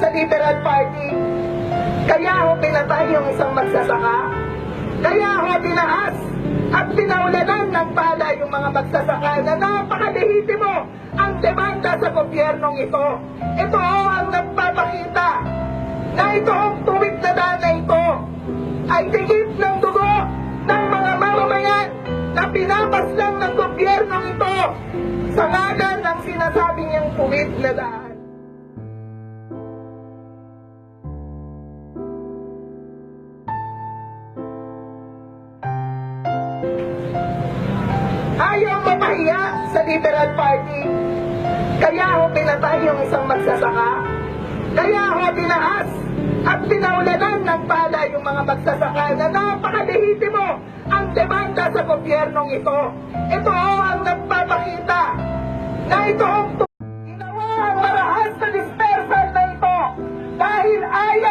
sa Liberal Party. Kaya ho pinatay yung isang magsasaka. Kaya ho tinaas at pinaulanan ng pala yung mga magsasaka na napakalehitimo ang demanda sa gobyernong ito. Ito ho ang nagpapakita na itong tuwid na dana ito ay tigit ng dugo ng mga mamamayan na pinapaslang ng gobyernong ito sa ngalan ng sinasabi Liberal Party. Kaya ho pinatay yung isang magsasaka. Kaya ho tinaas at pinaulanan ng pala yung mga magsasaka na napakalehitimo ang demanda sa gobyernong ito. Ito ho ang nagpapakita na ito ang ginawa ang marahas na dispersal na ito dahil ayaw